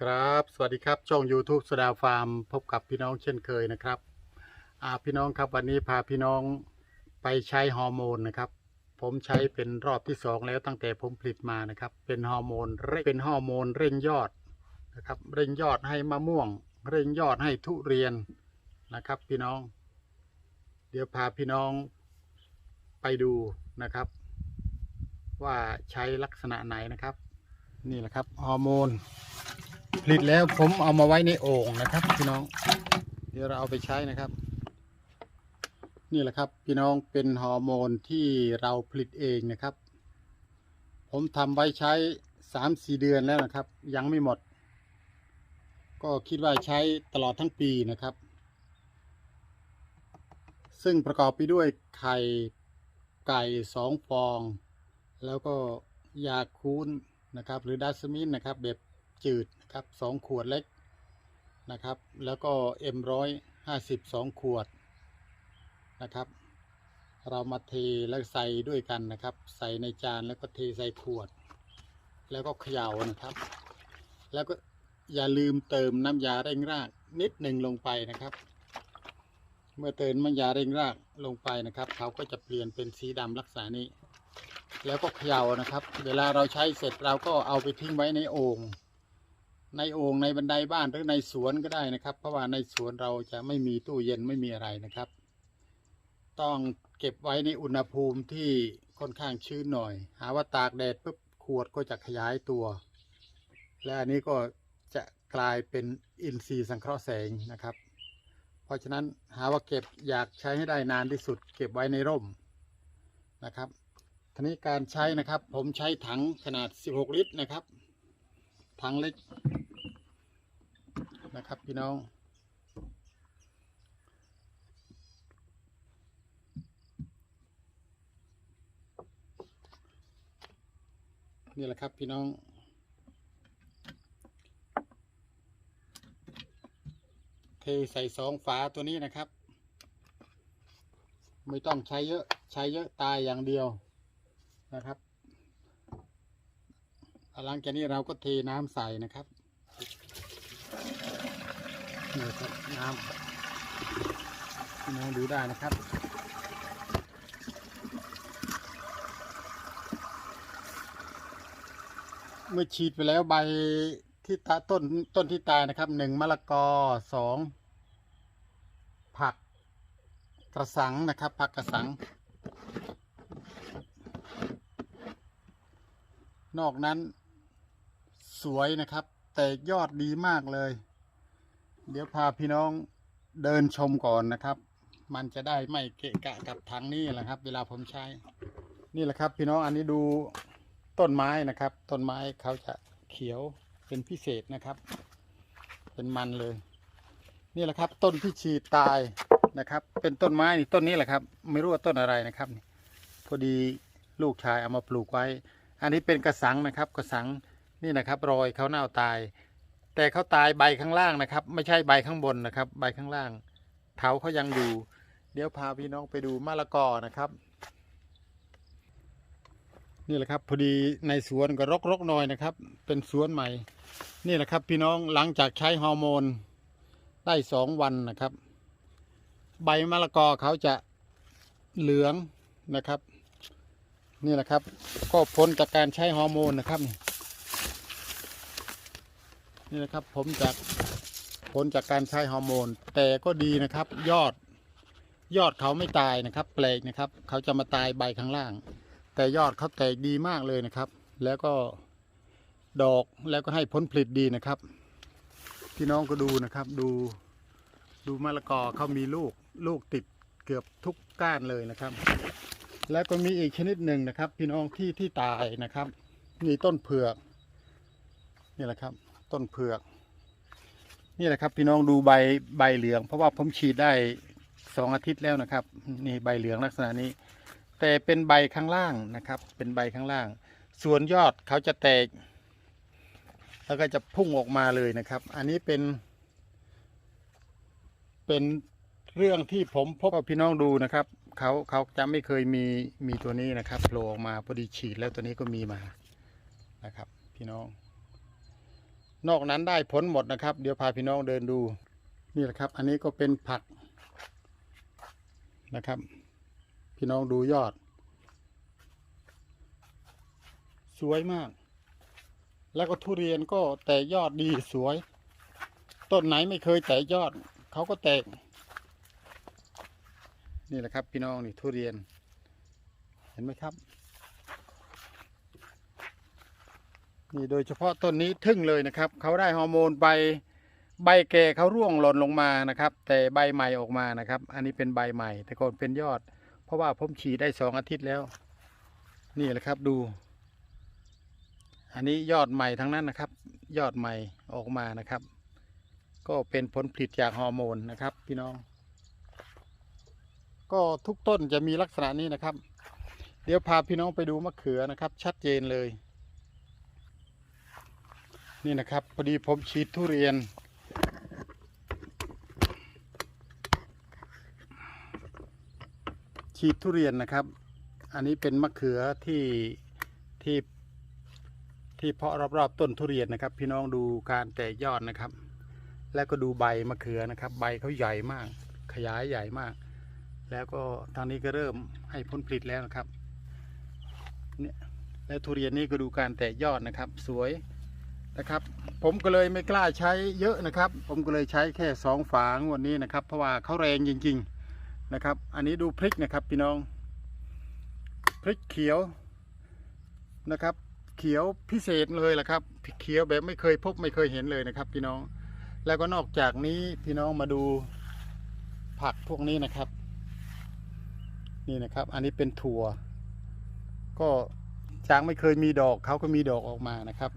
ครับ สวัสดีครับ ช่อง YouTube สดาฟาร์ม พบกับพี่น้องเช่นเคยนะครับอาพี่น้องครับวันนี้พาพี่น้องไปใช้ฮอร์โมนนะครับ ผมใช้เป็นรอบที่สองแล้วตั้งแต่ผมผลิตมานะครับ เป็นฮอร์โมนเร่งเป็นฮอร์โมนเร่งยอดนะครับ เร่งยอดให้มะม่วง เร่งยอดให้ทุเรียนนะครับ พี่น้อง เดี๋ยวพาพี่น้องไปดูนะครับ ว่าใช้ลักษณะไหนนะครับ นี่แหละครับฮอร์โมน ผลิตแล้วผมเอามาไว้ในโอ่งนะครับ พี่น้อง เดี๋ยวเราเอาไปใช้นะครับ นี่แหละครับ พี่น้องเป็นฮอร์โมนที่เราผลิตเองนะครับ ผมทำไว้ใช้สามสี่เดือนแล้วนะครับ ยังไม่หมด ก็คิดว่าใช้ตลอดทั้งปีนะครับ ซึ่งประกอบไปด้วยไข่ไก่สองฟอง แล้วก็ยาคูนนะครับ หรือดัสมินนะครับแบบจืด นะครับสองขวดเล็กนะครับ แล้วก็เอ็มร้อยห้าสิบสองขวดนะครับ เรามาเทแล้วใส่ด้วยกันนะครับ ใส่ในจานแล้วก็เทใส่ขวด แล้วก็เขย่านะครับ แล้วก็อย่าลืมเติมน้ำยาเร่งรากนิดหนึ่งลงไปนะครับ เมื่อเติมน้ำยาเร่งรากลงไปนะครับ เขาก็จะเปลี่ยนเป็นสีดำลักษณะนี้ แล้วก็เขย่านะครับ เวลาเราใช้เสร็จเราก็เอาไปทิ้งไว้ในโอ่ง ในโอ่งในบันไดบ้านหรือในสวนก็ได้นะครับ เพราะว่าในสวนเราจะไม่มีตู้เย็นไม่มีอะไรนะครับ ต้องเก็บไว้ในอุณหภูมิที่ค่อนข้างชื้นหน่อย หาว่าตากแดดปุ๊บขวดก็จะขยายตัว และอันนี้ก็จะกลายเป็นอินทรีย์สังเคราะห์แสงนะครับ เพราะฉะนั้นหาว่าเก็บอยากใช้ให้ได้นานที่สุด เก็บไว้ในร่มนะครับทีนี้การใช้นะครับ ผมใช้ถังขนาด 16 ลิตรนะครับ ถังเล็ก นะครับ พี่น้อง นี่แหละครับพี่น้อง เทใส่สองฝาตัวนี้นะครับ ไม่ต้องใช้เยอะใช้เยอะตายอย่างเดียวนะครับหลังจากนี้เราก็เทน้ำใส่นะครับ นี่ครับน้ำพี่น้องดูได้นะครับเมื่อฉีดไปแล้วใบที่ตาต้นต้นที่ตายนะครับหนึ่งมะละกอสองผักกระสังนะครับ ผักกระสัง นอกนั้นสวยนะครับ แต่ยอดดีมากเลย เดี๋ยวพาพี่น้องเดินชมก่อนนะครับ มันจะได้ไม่เกะกะกับถังนี้แหละครับ เวลาผมใช้ นี่แหละครับ พี่น้องอันนี้ดูต้นไม้นะครับ ต้นไม้เขาจะเขียวเป็นพิเศษนะครับ เป็นมันเลย นี่แหละครับ ต้นที่ฉีดตายนะครับ เป็นต้นไม้นี่ต้นนี้แหละครับ ไม่รู้ว่าต้นอะไรนะครับ พอดีลูกชายเอามาปลูกไว้ อันนี้เป็นกระสังนะครับ กระสังนี่นะครับ รอยเขาเน่าตาย แต่เขาตายใบข้างล่างนะครับ ไม่ใช่ใบข้างบนนะครับ ใบข้างล่างเถาเขายังอยู่ เดี๋ยวพาพี่น้องไปดูมะละกอนะครับ นี่แหละครับพอดีในสวนก็รกๆหน่อยนะครับ เป็นสวนใหม่ นี่แหละครับ พี่น้องหลังจากใช้ฮอร์โมนได้สองวันนะครับ ใบมะละกอเขาจะเหลืองนะครับ นี่แหละครับ ก็พ้นจากการใช้ฮอร์โมนนะครับ นี่นะครับผมจากผลจากการใช้ฮอร์โมน แต่ก็ดีนะครับ ยอดยอดเขาไม่ตายนะครับแปลกนะครับ เขาจะมาตายใบข้างล่าง แต่ยอดเขาแตกดีมากเลยนะครับ แล้วก็ดอกแล้วก็ให้ผลผลิตดีนะครับ พี่น้องก็ดูนะครับ ดูดูมะละกอเขามีลูกลูกติดเกือบทุกก้านเลยนะครับ แล้วก็มีอีกชนิดหนึ่งนะครับ พี่น้องที่ที่ตายนะครับนี่ต้นเผือกนี่แหละครับ ต้นเผือก นี่แหละครับ พี่น้องดูใบใบเหลือง เพราะว่าผมฉีดได้สองอาทิตย์แล้วนะครับ นี่ใบเหลืองลักษณะนี้ แต่เป็นใบข้างล่างนะครับ เป็นใบข้างล่าง ส่วนยอดเขาจะแตก แล้วก็จะพุ่งออกมาเลยนะครับ อันนี้เป็น เป็นเรื่องที่ผมพบกับพี่น้องดูนะครับเขาเขาจะไม่เคยมีมีตัวนี้นะครับโผล่ออกมาพอดีฉีดแล้วตัวนี้ก็มีมานะครับ พี่น้อง นอกนั้นได้ผลหมดนะครับ เดี๋ยวพาพี่น้องเดินดูนี่แหละครับ อันนี้ก็เป็นผักนะครับ พี่น้องดูยอด สวยมาก แล้วก็ทุเรียนก็แตกยอดดีสวย ต้นไหนไม่เคยแตกยอด เขาก็แตก นี่แหละครับ พี่น้องนี่ทุเรียน เห็นไหมครับ นี่โดยเฉพาะต้นนี้ทึ่งเลยนะครับเขาได้ฮอร์โมนใบใบแก่เขาร่วงหล่นลงมานะครับ แต่ใบใหม่ออกมานะครับ อันนี้เป็นใบใหม่ แต่ก่อนเป็นยอด เพราะว่าผมฉีดได้สองอาทิตย์แล้ว นี่แหละครับดู อันนี้ยอดใหม่ทั้งนั้นนะครับ ยอดใหม่ออกมานะครับ ก็เป็นผลผลิตจากฮอร์โมนนะครับ พี่น้อง ก็ทุกต้นจะมีลักษณะนี้นะครับ เดี๋ยวพาพี่น้องไปดูมะเขือนะครับ ชัดเจนเลย นี่นะครับ พอดีผมฉีดทุเรียน ฉีดทุเรียนนะครับ อันนี้เป็นมะเขือที่ที่ที่เพาะรอบๆต้นทุเรียนนะครับ พี่น้องดูการแตกยอดนะครับ แล้วก็ดูใบมะเขือนะครับ ใบเขาใหญ่มาก ขยายใหญ่มาก แล้วก็ทางนี้ก็เริ่มให้ผลผลิตแล้วนะครับเนี่ยแล้วทุเรียนนี่ก็ดูการแตกยอดนะครับ สวย นะครับ ผมก็เลยไม่กล้าใช้เยอะนะครับ ผมก็เลยใช้แค่สองฝางวันนี้นะครับ เพราะว่าเขาแรงจริงๆนะครับ อันนี้ดูพริกนะครับพี่น้องพริกเขียวนะครับ เขียวพิเศษเลยแหละครับเขียวแบบไม่เคยพบไม่เคยเห็นเลยนะครับ พี่น้อง แล้วก็นอกจากนี้พี่น้องมาดูผักพวกนี้นะครับ นี่นะครับ อันนี้เป็นถั่ว ก็จากไม่เคยมีดอกเขาก็มีดอกออกมานะครับ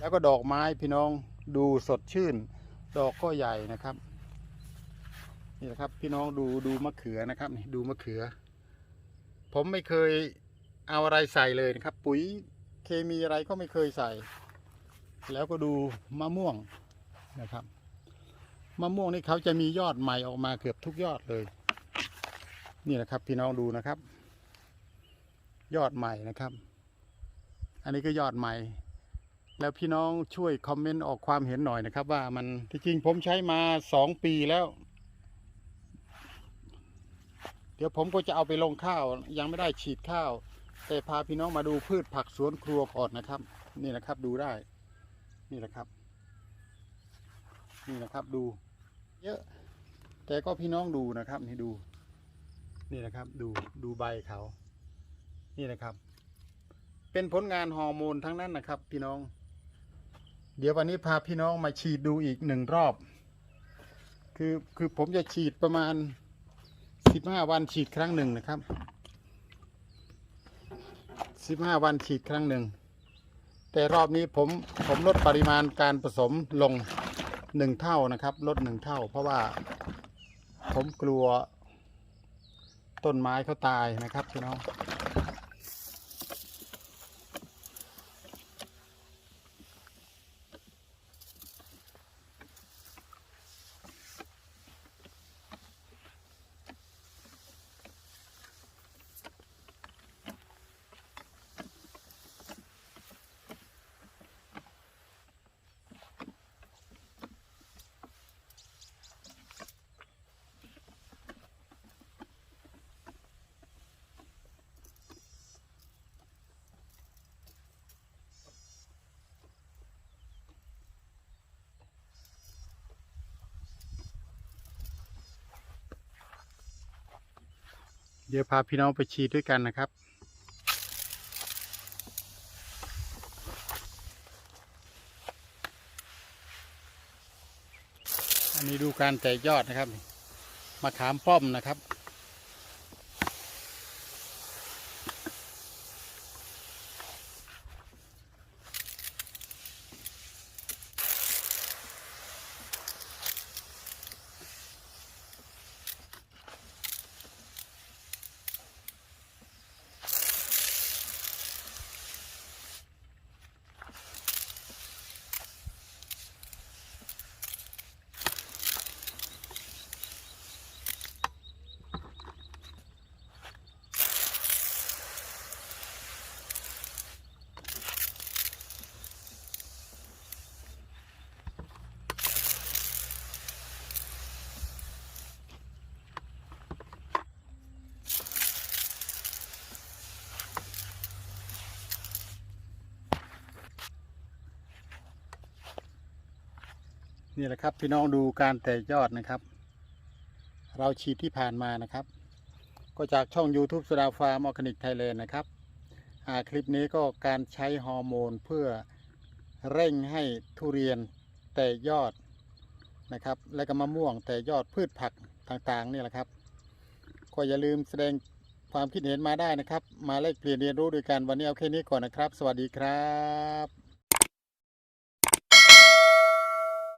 แล้วก็ดอกไม้พี่น้องดูสดชื่น ดอกก็ใหญ่นะครับ นี่นะครับ พี่น้องดูดูมะเขือนะครับนี่ดูมะเขือ ผมไม่เคยเอาอะไรใส่เลยนะครับ ปุ๋ยเคมีอะไรก็ไม่เคยใส่ แล้วก็ดูมะม่วงนะครับมะม่วงนี่เขาจะมียอดใหม่ออกมาเกือบทุกยอดเลย นี่นะครับพี่น้องดูนะครับ ยอดใหม่นะครับ อันนี้ก็ยอดใหม่ แล้วพี่น้องช่วยคอมเมนต์ออกความเห็นหน่อยนะครับ ว่ามันที่จริงผมใช้มาสองปีแล้ว เดี๋ยวผมก็จะเอาไปลงข้าว ยังไม่ได้ฉีดข้าว แต่พาพี่น้องมาดูพืชผักสวนครัวก่อนนะครับ นี่นะครับดูได้ นี่แหละครับ นี่นะครับดู เยอะ แต่ก็พี่น้องดูนะครับ นี่ดู นี่นะครับ ดูดูใบเขา นี่นะครับ เป็นผลงานฮอร์โมนทั้งนั้นนะครับ พี่น้อง เดี๋ยววันนี้พาพี่น้องมาฉีดดูอีกหนึ่งรอบ คือคือผมจะฉีดประมาณสิบห้าวันฉีดครั้งหนึ่งนะครับสิบห้าวันฉีดครั้งหนึ่ง แต่รอบนี้ผมผมลดปริมาณการผสมลงหนึ่งเท่านะครับ ลดหนึ่งเท่า เพราะว่าผมกลัวต้นไม้เขาตายนะครับพี่น้อง เดี๋ยวพาพี่น้องไปฉีดด้วยกันนะครับ อันนี้ดูการแตกยอดนะครับมาขามป้อมนะครับ นี่แหละครับพี่น้องดูการแตกยอดนะครับ เราฉีดที่ผ่านมานะครับ ก็จากช่อง YouTube สุดาฟาร์มออร์แกนิกไทยแลนด์นะครับคลิปนี้ก็การใช้ฮอร์โมนเพื่อเร่งให้ทุเรียนแตกยอดนะครับ และก็มะม่วงแตกยอดพืชผักต่างๆนี่แหละครับ ก็อย่าลืมแสดงความคิดเห็นมาได้นะครับ มาแลกเปลี่ยนเรียนรู้ด้วยกันวันนี้เอาแค่นี้ก่อนนะครับ สวัสดีครับ